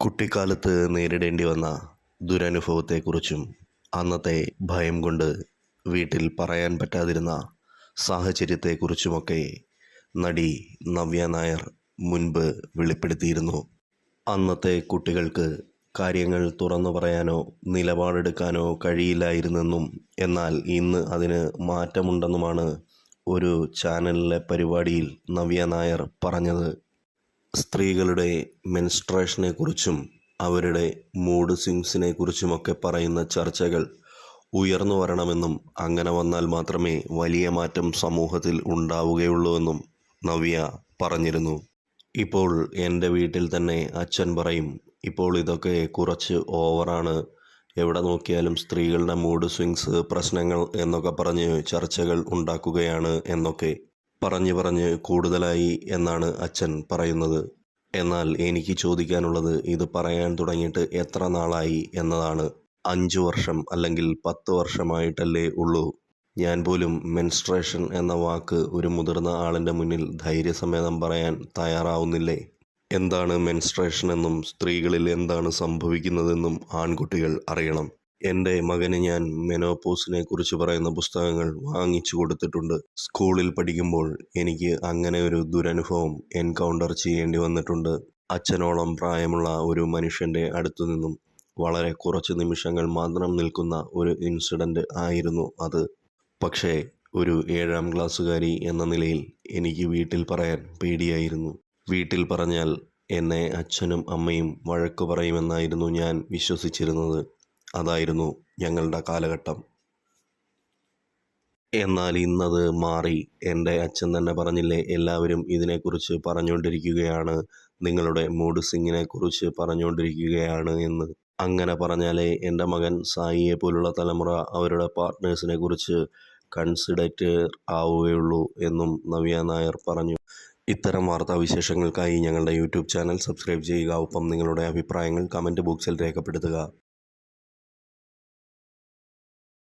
കുട്ടിക്കാലത്ത് നേരിടേണ്ടി വന്ന ദുരനുഭവത്തെക്കുറിച്ചും അന്നത്തെ ഭയം കൊണ്ട് വീട്ടിൽ പറയാൻ പറ്റാതിരുന്ന സാഹചര്യത്തെക്കുറിച്ചുമൊക്കെ നടി നവ്യ നായർ മുൻപ് വെളിപ്പെടുത്തിയിരുന്നു. അന്നത്തെ കുട്ടികൾക്ക് കാര്യങ്ങൾ തുറന്നു പറയാനോ നിലപാടെടുക്കാനോ കഴിയില്ലായിരുന്നെന്നും എന്നാൽ ഇന്ന് അതിന് മാറ്റമുണ്ടെന്നുമാണ് ഒരു ചാനലിലെ പരിപാടിയിൽ നവ്യ നായർ പറഞ്ഞത്. സ്ത്രീകളുടെ മെൻസ്ട്രേഷനെക്കുറിച്ചും അവരുടെ മൂഡ് സ്വിങ്സിനെ കുറിച്ചുമൊക്കെ പറയുന്ന ചർച്ചകൾ ഉയർന്നു വരണമെന്നും അങ്ങനെ വന്നാൽ മാത്രമേ വലിയ മാറ്റം സമൂഹത്തിൽ ഉണ്ടാവുകയുള്ളൂ എന്നും നവ്യ പറഞ്ഞിരുന്നു. ഇപ്പോൾ എന്റെ വീട്ടിൽ തന്നെ അച്ഛൻ പറയും ഇപ്പോൾ ഇതൊക്കെ കുറച്ച് ഓവറാണ്. എവിടെ നോക്കിയാലും സ്ത്രീകളുടെ മൂഡ് സ്വിങ്സ് പ്രശ്നങ്ങൾ എന്നൊക്കെ പറഞ്ഞ് ചർച്ചകൾ ഉണ്ടാക്കുകയാണ് എന്നൊക്കെ. പറഞ്ഞ് പറഞ്ഞ് കൂടുതലായി എന്നാണ് അച്ഛൻ പറയുന്നത്. എന്നാൽ എനിക്ക് ചോദിക്കാനുള്ളത് ഇത് പറയാൻ തുടങ്ങിയിട്ട് എത്ര നാളായി എന്നതാണ്. അഞ്ച് വർഷം അല്ലെങ്കിൽ പത്ത് വർഷമായിട്ടല്ലേ ഉള്ളൂ. ഞാൻ പോലും മെൻസ്ട്രേഷൻ എന്ന വാക്ക് ഒരു മുതിർന്ന ആളിന്റെ മുന്നിൽ ധൈര്യസമേതം പറയാൻ തയ്യാറാവുന്നില്ലേ? എന്താണ് മെൻസ്ട്രേഷൻ എന്നും സ്ത്രീകളിൽ എന്താണ് സംഭവിക്കുന്നതെന്നും ആൺകുട്ടികൾ അറിയണം. എന്റെ മകന് ഞാൻ മെനോപോസിനെ കുറിച്ച് പറയുന്ന പുസ്തകങ്ങൾ വാങ്ങിച്ചു കൊടുത്തിട്ടുണ്ട്. സ്കൂളിൽ പഠിക്കുമ്പോൾ എനിക്ക് അങ്ങനെ ഒരു ദുരനുഭവം എൻകൗണ്ടർ ചെയ്യേണ്ടി വന്നിട്ടുണ്ട്. അച്ഛനോളം പ്രായമുള്ള ഒരു മനുഷ്യന്റെ അടുത്തു നിന്നും വളരെ കുറച്ച് നിമിഷങ്ങൾ മാത്രം നിൽക്കുന്ന ഒരു ഇൻസിഡന്റ് ആയിരുന്നു അത്. പക്ഷേ ഒരു ഏഴാം ക്ലാസ്സുകാരി എന്ന നിലയിൽ എനിക്ക് വീട്ടിൽ പറയാൻ പേടിയായിരുന്നു. വീട്ടിൽ പറഞ്ഞാൽ എന്നെ അച്ഛനും അമ്മയും വഴക്കു പറയുമെന്നായിരുന്നു ഞാൻ വിശ്വസിച്ചിരുന്നത്. അതായിരുന്നു ഞങ്ങളുടെ കാലഘട്ടം. എന്നാൽ ഇന്നത് മാറി. എന്റെ അച്ഛൻ തന്നെ പറഞ്ഞില്ലേ എല്ലാവരും ഇതിനെക്കുറിച്ച് പറഞ്ഞുകൊണ്ടിരിക്കുകയാണ്. നിങ്ങളുടെ മൂഡ് സിങ്ങിനെ കുറിച്ച് പറഞ്ഞുകൊണ്ടിരിക്കുകയാണ് എന്ന്. അങ്ങനെ പറഞ്ഞാലേ എന്റെ മകൻ സായിയെ പോലുള്ള തലമുറ അവരുടെ പാർട്ട്നേഴ്സിനെ കുറിച്ച് കൺസിഡറ്റ് ആവുകയുള്ളൂ എന്നും നവ്യ നായർ പറഞ്ഞു. ഇത്തരം വാർത്താവിശേഷങ്ങൾക്കായി ഞങ്ങളുടെ യൂട്യൂബ് ചാനൽ സബ്സ്ക്രൈബ് ചെയ്യുക. ഒപ്പം നിങ്ങളുടെ അഭിപ്രായങ്ങൾ കമന്റ് ബോക്സിൽ രേഖപ്പെടുത്തുക.